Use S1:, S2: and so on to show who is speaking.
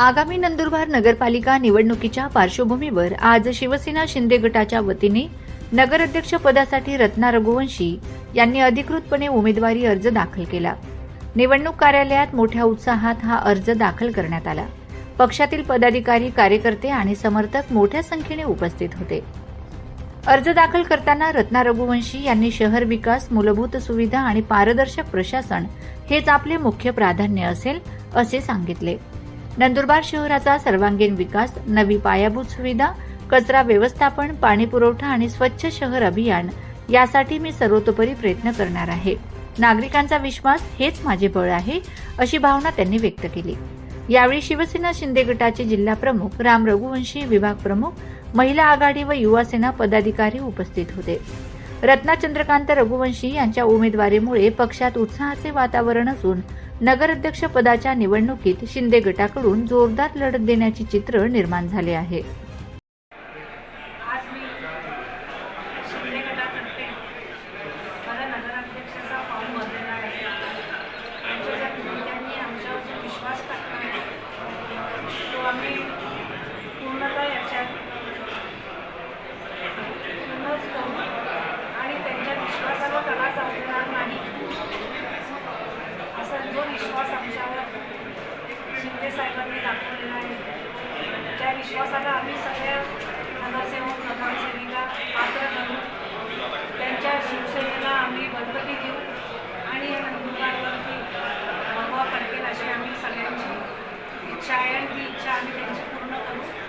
S1: आगामी नंदुरबार नगरपालिका निवडणुकीच्या पार्श्वभूमीवर आज शिवसेना शिंदे गटाच्या वतीने नगराध्यक्ष पदासाठी रत्ना रघुवंशी यांनी अधिकृतपणे उमेदवारी अर्ज दाखल केला. निवडणूक कार्यालयात मोठ्या उत्साहात हा अर्ज दाखल करण्यात आला. पक्षातील पदाधिकारी कार्यकर्ते आणि समर्थक मोठ्या संख्येने उपस्थित होते. अर्ज दाखल करताना रत्ना रघुवंशी यांनी शहर विकास मूलभूत सुविधा आणि पारदर्शक प्रशासन हेच आपले मुख्य प्राधान्य असेल असे सांगितले. नंदुरबार शहराचा सर्वांगीण विकास नवी पायाभूत सुविधा कचरा व्यवस्थापन पाणी पुरवठा आणि स्वच्छ शहर अभियान यासाठी मी सर्वतोपरी प्रयत्न करणार आहे. नागरिकांचा विश्वास हेच माझे बळ आहे अशी भावना त्यांनी व्यक्त केली. यावेळी शिवसेना शिंदे गटाचे जिल्हा प्रमुख राम रघुवंशी विभाग प्रमुख महिला आघाडी व युवा सेना पदाधिकारी उपस्थित होते. रत्नाचंद्रकांत रघुवंशी यांच्या उमेदवारीमुळे पक्षात उत्साहाचे वातावरण असून नगराध्यक्ष पदाच्या निवडणुकीत शिंदे गटाकडून जोरदार लढत देण्याचे चित्र निर्माण झाले आहे
S2: आज मी शिंदे गटातर्फे मला नगराध्यक्षाचा फॉर्म भरलेला आहे आमच्या ज्या नेत्यांनी आमच्यावर जो विश्वास टाकला आहे तो आम्ही पूर्णतः याच्यात पूर्णच करू आणि त्यांच्या विश्वासाला कला चालणार नाही असा जो विश्वास आमच्यावर साहेबांनी दाखवलेला आहे. त्या विश्वासाला आम्ही सगळ्या नगरसेवक नगरसेविका पात्र करू त्यांच्या शिवसेनेला आम्ही बळकटी देऊ आणि नंदुरबारवरती भगवा पडकेल अशी आम्ही सगळ्यांची इच्छा आहे आणि ती इच्छा आम्ही त्यांची पूर्ण करू.